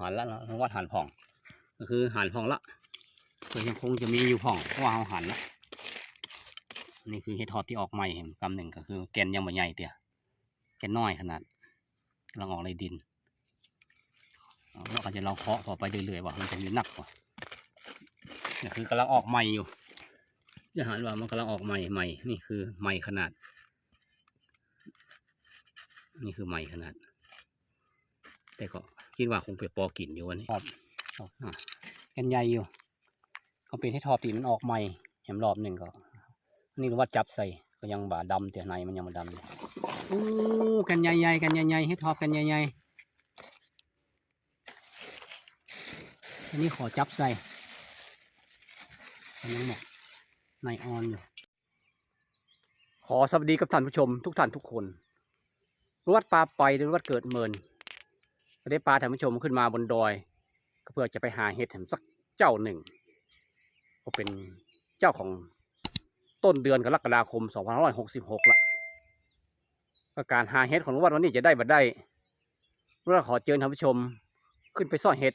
หันละนะวัดหันผ่อง ก็คือหันผ่องละก็ยังคงจะมีอยู่ผ่องเพราะว่าเราหันละนี่คือเห็ดทอดที่ออกใหม่เห็นกำหนึ่งก็คือแกนยังไม่ใหญ่เตี่ยแกนน้อยขนาดกำลังออกในดินเอาเราก็จะลองเคาะต่อไปเรื่อยๆว่ามันจะมีหนักกว่านี่คือกำลังออกใหม่อยู่จะหันว่ามันกำลังออกใหม่ใหม่นี่คือใหม่ขนาด นี่คือใหม่ขนาด แต่ก็ คิดว่าคงไปปอกินอยู่วันนี้ครับอะกันใหญ่อยู่เขาเป็นให้ทอปีมันออกใหม่แหมรอบหนึ่งก็ นี่รู้ว่าจับใส่ก็ยังบ่าดำแต่ในมันยังไม่ดำเลยอู้กันใหญ่ๆกันใหญ่ๆให้ทอปกันใหญ่ๆอันนี้ขอจับใส่มันยังหมกในออนอยู่ขอสวัสดีกับท่านผู้ชมทุกท่านทุกคนรวดปลาไปหรือรวดเกิดเมิน ได้ปลาท่านผู้ชมขึ้นมาบนดอย ก็เพื่อจะไปหาเห็ดแถมสักเจ้าหนึ่ง ก็เป็นเจ้าของต้นเดือนกรกฎาคม 2566ละก็การหาเห็ดของวัดวันนี้จะได้บัดได้ลุงวัดขอเชิญท่านผู้ชมขึ้นไปซ่อนเห็ด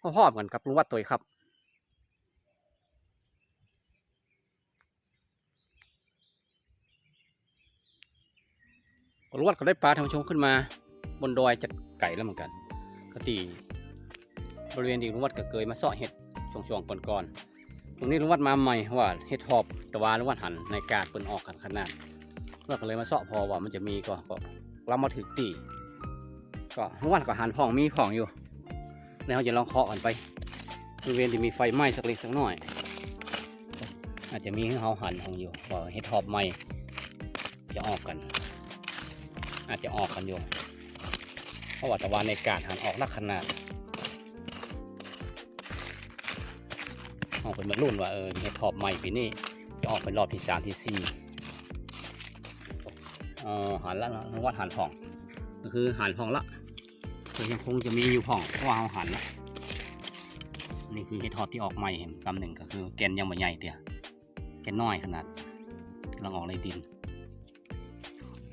พร้อมๆกันกับลุงวัดตัวครับลุงวัดก็ได้ปลาท่านผู้ชมขึ้นมา บนดอยจัดไก่แล้วเหมือนกันกตีบริเวณที่ลุงวัดก็เคยมาซ่อนเห็ดช่วงๆก่อนๆตรงนี้ลุงวัดมาใหม่ว่าเฮ็ดหอบตะวาลุงวัดหันในกาดเปินออกกันขนาดเราก็เลยมาเสาะพอว่ามันจะมีก็ก็เรามาถึงตีก็ลุงวัดก็หันพ่องมีพ่องอยู่ แล้วเราจะลองเคาะกันไปบริเวณที่มีไฟไหม้สักเล็กสักน้อย อาจจะมีเขาหันของอยู่ว่าเฮ็ดหอบใหม่จะออกกัน อาจจะออกกันอยู่ ราะว่าตะวันในกาดหันออกนักขนาดออกเป็นมารุ่นว่าเออเห็ดทอบใหม่ปีนี้จะออกเป็นรอบที่สามที่สี่เออหันละนะวัดหันผ่อง ก็คือหันผ่องละก็ยังคงจะมีอยู่ผ่องเพราะว่าเราหันละนี่คือเห็ดทอดที่ออกใหม่เห็นกำหนึ่งก็คือแกนยังไม่ใหญ่เตี่ยแกนน้อยขนาดกำลังออกในดิน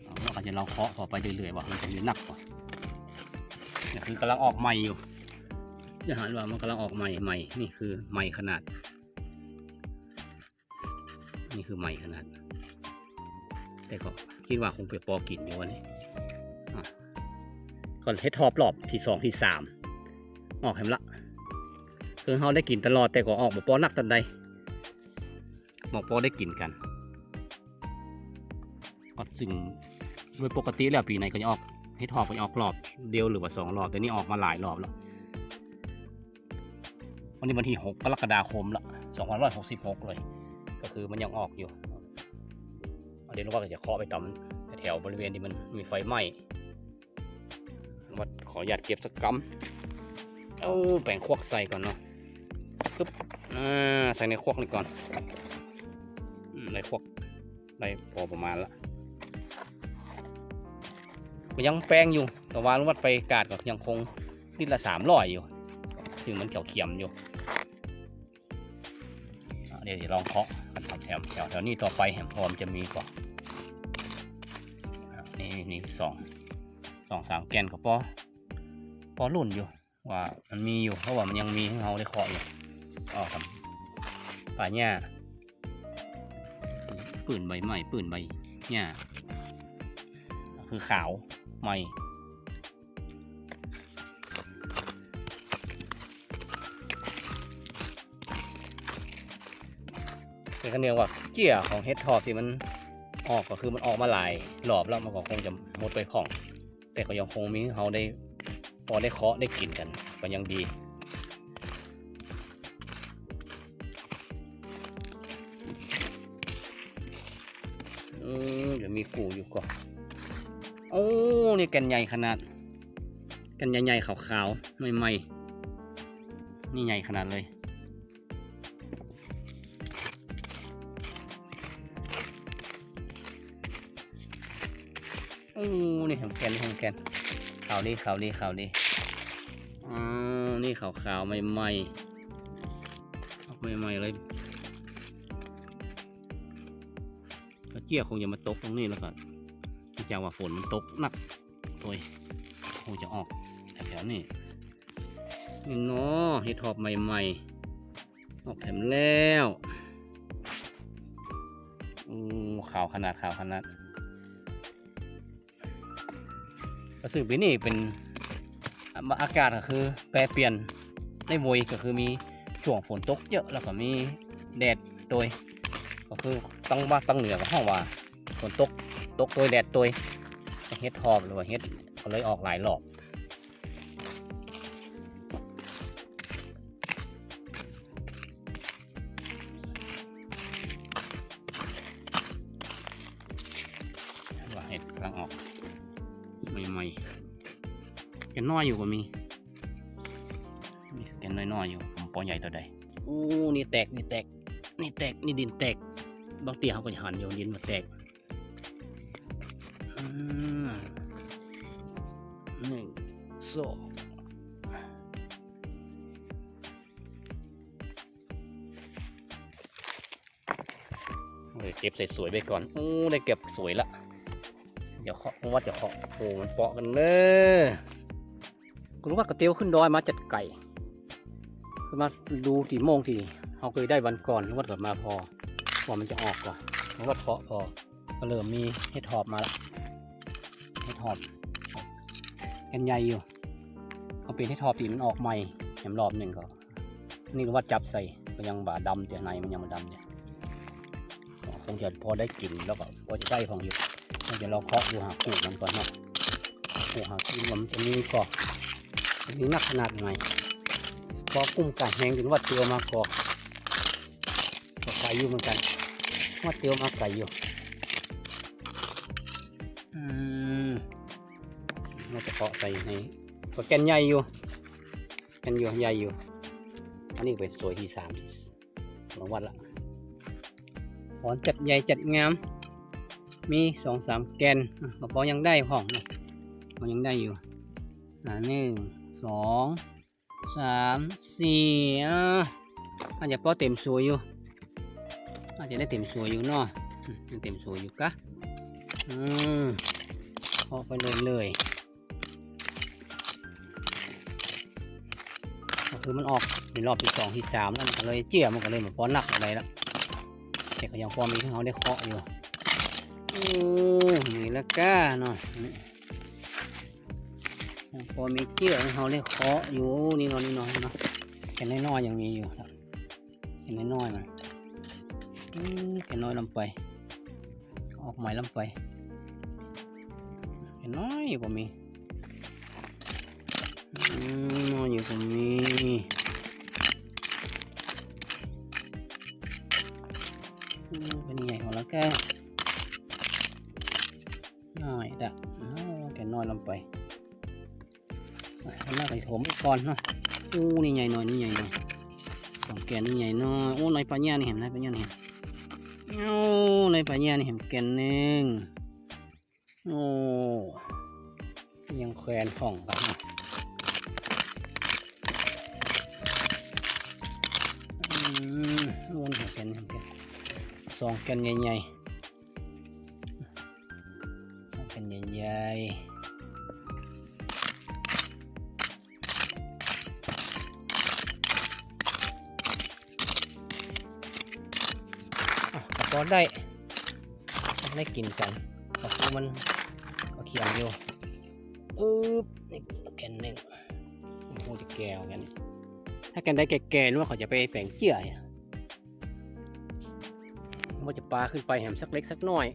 เอาเราก็จะลองเคาะต่อไปเรื่อยๆว่ามันจะมีนักกว่า นี่คือกำลังออกใหม่อยู่จะหันว่ามันกำลังออกใหม่ใหม่นี่คือใหม่ขนาด นี่คือใหม่ขนาด แต่ก็คิดว่าคงไปปอกินอยู่วันนี้ก่อนเทสทอบรอบที่สองที่สามออกแหมละคือเขาได้กินตลอดแต่ก็ออกมาปอนักตันใดหมอกปอได้กินกันก็ซึ่งโดยปกติแล้วปีไหนก็จะออก เทสทอบก็จะออกรอบเดียวหรือว่าสองรอบแต่นี่ออกมาหลายรอบแล้ววันนี้วันที่ 6กรกฎาคมละ2566 เลย ก็คือมันยังออกอยู่เดี๋ยวเราว่าจะเคาะไปตามแถวบริเวณที่มันมีไฟไหม้วัดขอหยัดเก็บสักกำเอาแป่งควักใส่ก่อนเนาะปึ๊บอ่าใส่ในควักนี่ก่อนในควักได้พอประมาณละ ก็ยังแป้งอยู่ แต่ว่าลุงวัดไปกาดก็ยังคงนิดละสามร้อยอยู่ซึ่งมันเขียวเขียมอยู่เดี๋ยวลองเคาะกันทำแถวแถวแถวนี้ต่อไปแหมพร้อมจะมีกว่าอะนี่นี่สองสองสามแกนกับปอปอรุ่นอยู่ ว่ามันมีอยู่เพราะว่ามันยังมีให้เราได้เคาะอยู่อ๋อครับป่าหญ้าปืนใบใหม่ปืนใบหญ้าคือขาว ใหม่ เป็นคะเนียงว่าเจี้ยของเฮดทอปที่มันออกก็คือมันออกมาหลายรอบแล้วมันก็คงจะหมดไปผ่อง แต่ก็ยังคงมีเราได้พอได้เคาะได้กินกันก็ยังดีอืมเดี๋ยวมีกูอยู่ก่อน โอ้นี่แกันใหญ่ขนาดแกันใหญ่ๆขาวๆใหม่ๆนี่ใหญ่ขนาดเลยโอ้นี่ของแกนของแกนขาวดีขาวดีขาวดีอ๋อนี่ขาวขาวๆใหม่ๆออกใหม่ๆเลยกระเจี๊ยคงจะมาตกตรงนี้แล้วก็ ที่จะว่าฝนมันตกหนักโดยคงจะออกแถวนี้นี่เนาะเห็ดหอบใหม่ๆ ออกแถมแล้วอู้ขาวขนาดขาวขนาดก็ซึ่งปีนี้เป็นอะอากาศก็คือ แปรเปลี่ยนได้โวยก็คือมีช่วงฝนตกเยอะแล้วก็มีแดดโดยก็คือต้องว่าต้องเหนือกับห้องว่าฝนตก ตกโดยแดดโดยเฮ็ดหอบหรือว่าเฮ็ดก็เลยออกหลายรอบว่าเห็ดกำลังออกใหม่ๆแกนน้อยอยู่ก็มีมีแกนน้อยๆอยู่ผมปอใหญ่ตัวใดอู้นี่แตกนี่แตกนี่แตกนี่ดินแตกบางทีเขาก็จะหันโยนดินมาแตก หนึ่งสองเดี๋ยวเก็บใส่สวยไปก่อนอู้ได้เก็บสวยละ เดี๋ยวเคาะว่าจะเคาะโอ้มันเปาะกันเลยกูรู้ว่ากระเตียวขึ้นดอยมาจัดไก่คือมาดูที่โมงทีเขาเคยได้วันก่อนว่าเกิดมาพอพอมันจะออกก่อนว่าเคาะพอก็เริ่มมีเห็ดหอบมาแล้ว เห็ดหอบกันใหญ่อยู่เขาเป็นเห็ดหอบที่มันออกใหม่แหมรอบหนึ่งก็ นี่ก็ว่าจับใส่ก็ยังบาดำแต่ในมันยังมาดำเนี่ยคงจะพอได้กลิ่นแล้วก็พอจะได้ของอยู่เดี๋ยวเราเคาะดูหาปูมันก่อนเนาะปูหาปูมันจะมีก่อมันมีนักขนาดไหนก็กุ้มไก่แห้งถึงว่าเตียวมาก่อก็ไก่อยู่เหมือนกันว่าเตียวมาไก่อยู่ เราจะเคาะใส่ในก็แกนใหญ่อยู่แกนอยู่ใหญ่อยู่ อันนี้เป็นสวยที่สามของวัดละหอนจัดใหญ่จัดงาม มีสองสามแกนอะกระเป๋ายังได้ห้องนะมันยังได้อยู่อ่าหนึ่งสองสามสี่อะอาจจะพอเต็มสวยอยู่อาจจะได้เต็มสวยอยู่เนาะอืมยังเต็มสวยอยู่กะอืมพอกไปเลยเลย คือมันออกในรอบที่สองที่สามแล้วมันก็เลยเจี่ยมันก็เลยเหมือนพอนหนักอะไรแล้วแต่ก็ยังพอมีที่เขาได้เคาะอยู่โอ้นี่ละก้าเนาะยังพอมีเจื้อให้เขาได้เคาะอยู่นี่เนาะนี่เนาะนี่เนาะแค่น้อยๆยังมีอยู่ครับแค่น้อยๆมันอืมแค่น้อยลำไป ออกใหม่ลำไปแค่น้อยอยู่ก็มี น้อยอยู่ก็มีอืมเป็นใหญ่ของละก้าน้อยดะอ้แกน้อยลงไปอะทำหน้าไปถมไปก่อนเนาะอู้นี่ใหญ่หน่อยนี่ใหญ่หน่อยสองแกนนี่ใหญ่น้อยโอ้ในปลาญ่านี่เห็นในปลาญ่านี่เห็นโอ้ในปลาญ่านี่เห็นแกนหนึ่งโอ้ยังแขวนผ่องกันนะ อืมโอ้นี่เห็นแกนเห็นแกนสองแกนใหญ่ๆสองแผ่นใหญ่ๆอ่ก็พอได้ได้กินกันก็คือมันก็เขียนอยู่อึ๊บนี่แกนหนึ่งมันคงจะแก้วกัน ถ้าแกนได้แก่ๆนึกว่าเขาจะไปแปลงเจื่อยอะว่าจะปลาขึ้นไปแหมสักเล็กสักน้อย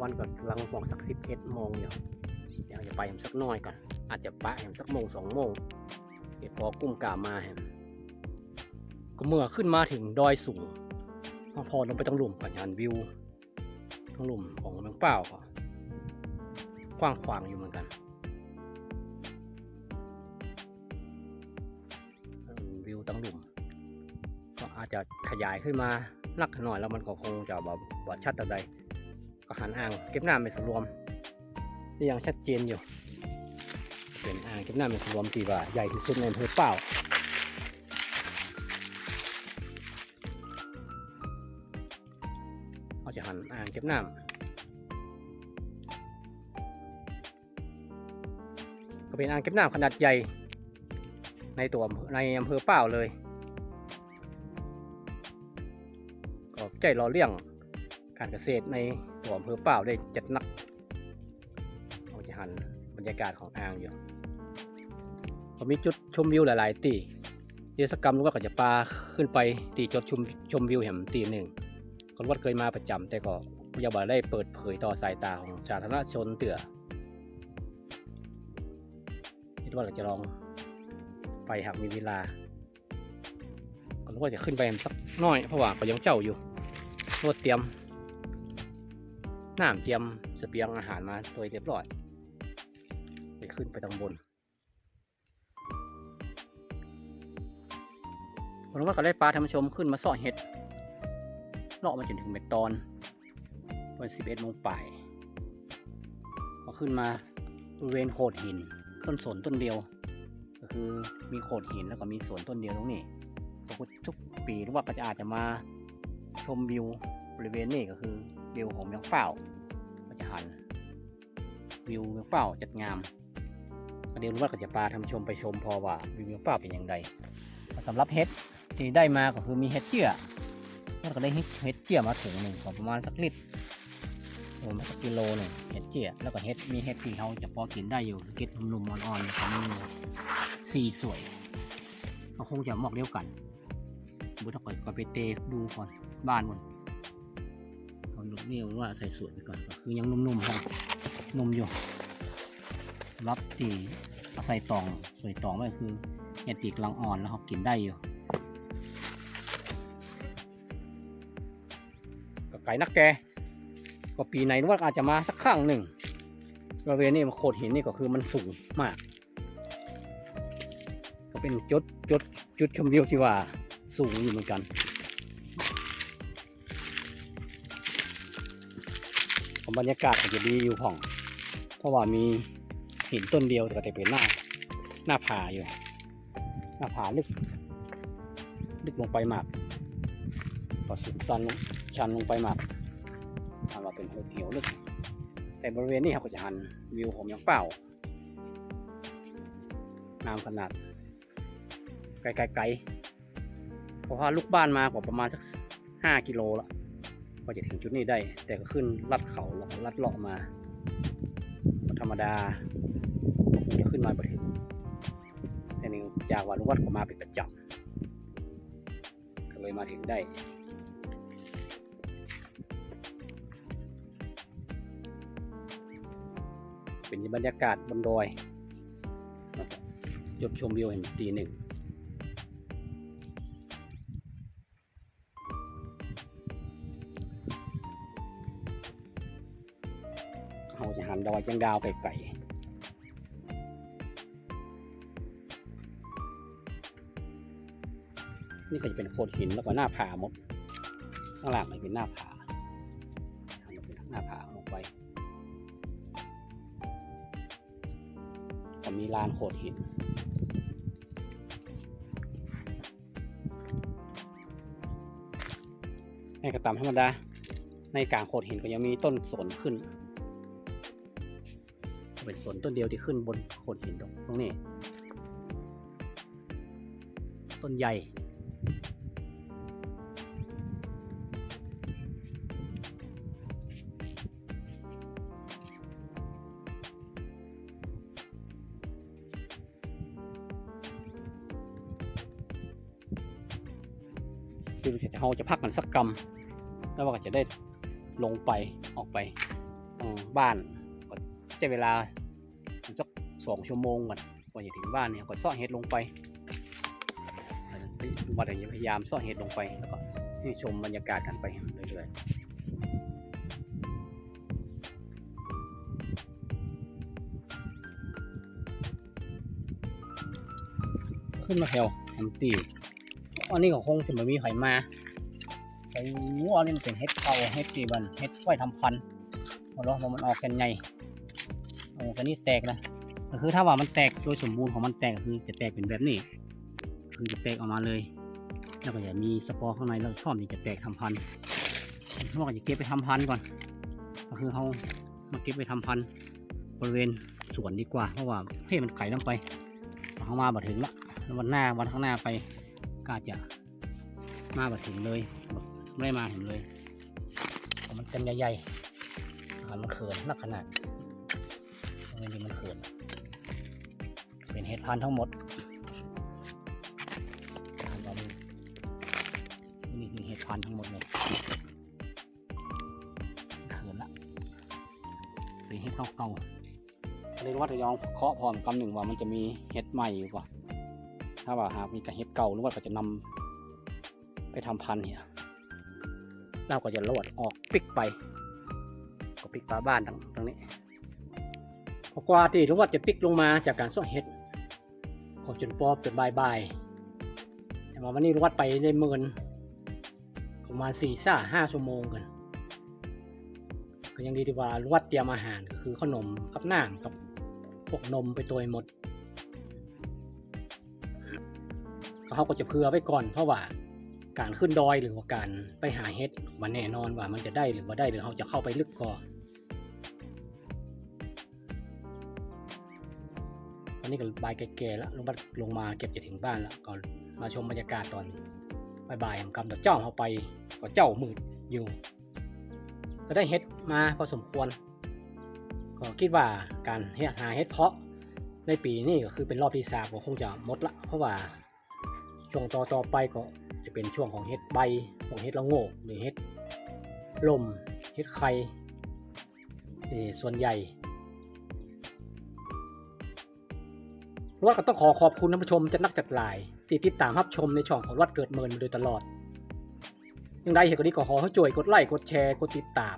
วันก่อนกำลังมองสักสิบเอ็ดโมงอยู่อยากจะไปแหมสักน้อยก่อน อาจจะปะแหมสักโมงสองโมงเดี๋ยวพอกุ้มกามาแหมก็เมื่อขึ้นมาถึงดอยสูงพอลงไปตรงหลุมปัญญานวิวตรงหลุมของเมืองเปล่าก็กว้างขวางอยู่เหมือนกัน จะขยายขึ้นมานักหน่อยแล้วมันก็คงจะแบบว่าชัดแต่ใดก็หันอ่างเก็บน้ำเป็นส่วนรวมที่ยังชัดเจนอยู่ เป็นอ่างเก็บน้ำเป็นสรวมที่ว่าใหญ่ที่สุดในอำเภอเป้าเราจะหันอ่างเก็บน้ำก็เป็นอ่างเก็บน้ำขนาดใหญ่ ในตัวในอำเภอเป้าเลย ใจรอเลี้ยงการเกษตรในตัวอำเภอเป้าได้จัดนักเราจะหันบรรยากาศของอ่างอยู่ก็มีจุดชมวิวหลายๆตีเทศกรรมลูกก็จะปลาขึ้นไปตีจุดชมชมวิวแห่งตีหนึ่งคนวัดเคยมาประจำแต่ก็ยังบ่ได้เปิดเผยต่อสายตาของสาธารณชนเตือคิดว่าเราจะลองไปหากมีเวลาก็รู้ว่าจะขึ้นไปสักน้อยเพราะว่าก็ยังเจ้าอยู่ รวดเตรียมน้ำเตรียมเสบียงอาหารมาโดยเรียบร้อยไปขึ้นไปตางบนผมว่าก็ได้ปลาธรรมชมขึ้นมาสาะเห็ดเลาะมาจนถึงเม็ดตอนวันสิบเอ็ดโมงป่ายพอขึ้นมาบริเวณโขดหินต้นสนต้นเดียว ก็คือมีโขดหินแล้วก็มีสวนต้นเดียวตรงนี้ทุกปีหรือว่าก็จะอาจจะมา มวิวบริเวณนี้ก็คือวิวของเมืองเป้าก็จะหันวิวเมืองเป้าจัดงามเดี๋ยวรู้ว่าก็จะพาทำชมไปชมพอว่าวิวเมืองเป้าเป็นอย่างไรสำหรับเห็ดที่ได้มาก็คือมีเห็ดเจี้ยแล้วก็ได้เห็ดเจี้ยมาถุงหนึ่งก็ประมาณสักลิตรรวมสักกิโลหนึ่งเห็ดเจี้ยแล้วก็เห็ดมีเห็ดที่เขาจะพอกินได้อยู่คือเก็ดหนุ่มๆอ่อนๆของมันสีสวยเขาคงจะมอกเดียวกันบุตรก่อนก่อนไปเตะดูก่อน บ้านก่อนก่อนลูกเนี่ยวว่าใส่สวยไปก่อนก็คือยังนุ่มๆครับนุ่มอยู่ รับตีเอาใส่ตองใส่ตองไว้คือเห็ดตีกลังอ่อนแล้วเขากินได้อยู่ก็ไก่นักแกก็ปีไหนว่าอาจจะมาสักครั้งหนึ่งบริเวณนี้มันโขดหินนี่ก็คือมันสูงมาก ก็เป็นจุดจุดจุดชมวิวที่ว่าสูงอยู่เหมือนกัน บรรยากาศก็จะดีอยู่ผ่อง เพราะว่ามีหินต้นเดียวแต่ก็จะเป็นหน้า หน้าผาอยู่ หน้าผาลึก ลึกลงไปมากก็สุดซันชันลงไปมากถามว่าเป็นเหวลึก แต่บริเวณนี้ครับก็จะหันวิวของยังเปล่าน้ำขนาด ไกลๆเพราะว่าลูกบ้านมากว่าประมาณสักห้ากิโลละ กว่าจะถึงจุดนี้ได้ แต่ก็ขึ้นลัดเขาแล้วลาดเลาะมาธรรมดาคงจะขึ้นมาไปถึงแต่นึ่งจากวันวัดก็มาเป็นประจำก็เลยมาถึงได้เป็นบรรยากาศบนดอยแล้วก็ยดชมวิวเห็นตีหนึ่ง เขาจะหันดอยจังดาวไก่ๆนี่ก็จะเป็นโขดหินแล้วก็หน้าผาหมด ข้างล่างมันเป็นหน้าผาทำเป็นหน้าผาลงไปก็มีลานโขดหินในกระตำธรรมดา ในกลางโขดหินก็ยังมีต้นสนขึ้น เป็นสนต้นเดียวที่ขึ้นบนโขดหินตรงตรงนี้ ต้นใหญ่ คือเราจะพักกันสักกรรมแล้วก็จะได้ลงไปออกไปบ้าน ใช้เวลาสักสองชั่วโมงก่อนกว่าจะถึงบ้านเนี่ยก็ซ่อเห็ดลงไปวันนี้พยายามซ่อเห็ดลงไปแล้วก็ให้ชมบรรยากาศกันไปเรื่อยๆขึ้นมาแถวแฮมตีอันนี้ก็คงจะไม่มีไขมาไอ้วัวนี่มันเป็นเห็ดเก่าเห็ดจีบันเห็ดไว้ทำพันธุ์พอเราพอมันออกกันไง อ้กันนี่แตกนะก็คือถ้าว่ามันแตกโดยสมบูรณ์ของมันแตกก็คือจะแตกเป็นแบบนี้คือจะแตกออกมาเลย แล้วก็จะมีสปอร์ข้างในแล้วชอบที่จะแตกทำพันธุ์เขาก็จะเก็บไปทำพันธุ์ก่อน ก็คือเขามาเก็บไปทำพันธุ์บริเวณสวนดีกว่า เพราะว่าเฮ้มันไก่ลงไปเขามาบ่ถึงละแล้ววันหน้าวันข้างหน้าไปก็อาจะมาแบบถึงเลยไม่มาเห็นเลย มันเต็มใหญ่ๆมันเขินนักขนาด มันจริงมันเขินเป็นเห็ดพันทั้งหมดถามว่ามันนี่คือเห็ดพันทั้งหมดเลยเขินละเป็นเห็ดเก่าๆก็เลยรู้ว่าจะยองเคาะพร้อมกำหนึ่งว่ามันจะมีเห็ดใหม่อยู่ป่ะถ้าว่าหากมีแต่เห็ดเก่าหรือว่าก็จะนำไปทำพันธุ์เนี่ยเราก็จะโลดออกปิกไปก็ปิกปลาบ้านตรงตรงนี้ กว่าที่ลุงวัดจะปิกลงมาจากการซ่อเห็ดขอจนปอบจนบายบายแต่ว่าวันนี้ลุงวัดไปได้เมินประมาณสี่ซ่าห้าชั่วโมงกันก็ยังดีที่ว่าลุงวัดเตรียมอาหารก็คือขนมกับน้ำกับพวกนมไปตัวหมดเขาก็จะเผื่อไว้ก่อนเพราะว่าการขึ้นดอยหรือว่าการไปหาเห็ดมันแน่นอนว่ามันจะได้หรือว่าได้หรือเขาจะเข้าไปลึกก่อน อนนี้ก็บายแก่ๆแล้วลงมาลงมาเก็บจะถึงบ้านแล้วก็มาชมบรรยากาศตอนบ่ายๆกำลังเจ้าเขาไปก็เจ้ามืดอยู่ ก็ได้เห็ดมาพอสมควร ก็คิดว่าการหาเห็ดเพาะในปีนี้ก็คือเป็นรอบที่สามก็คงจะหมดละ เพราะว่าช่วงต่อต่อไปก็จะเป็นช่วงของเห็ดใบของเห็ดละโงกหรือเห็ดลมเห็ดไข่ส่วนใหญ่ วัดก็ต้องขอขอบคุณท่านผู้ชมจัดนักจัดลายที่ติดตามรับชมในช่องของวัดเกิดเมินมาโดยตลอดยังได้เหตุการณ์นี้ก็ขอให้ช่วยกดไลค์กดแชร์กดติดตาม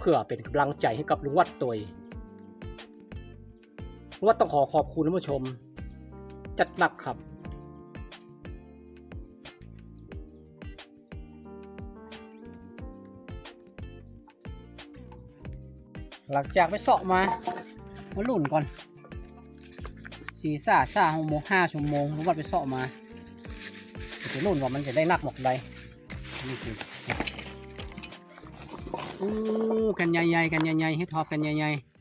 เพื่อเป็นกำลังใจให้กับลุงวัดตัวเองลุงวัดต้องขอขอบคุณท่านผู้ชม จัดหนักครับหลังจากไปเสาะมามาลุ่นก่อน สี่ซ่าซ่าหกโมงห้าชั่วโมงรู้ว่าไปเสาะมาจะรุ่นว่ามันจะได้นักหมอกใดนี่คืออู้กันใหญ่ๆกันใหญ่ๆให้ทอกันใหญ่ๆ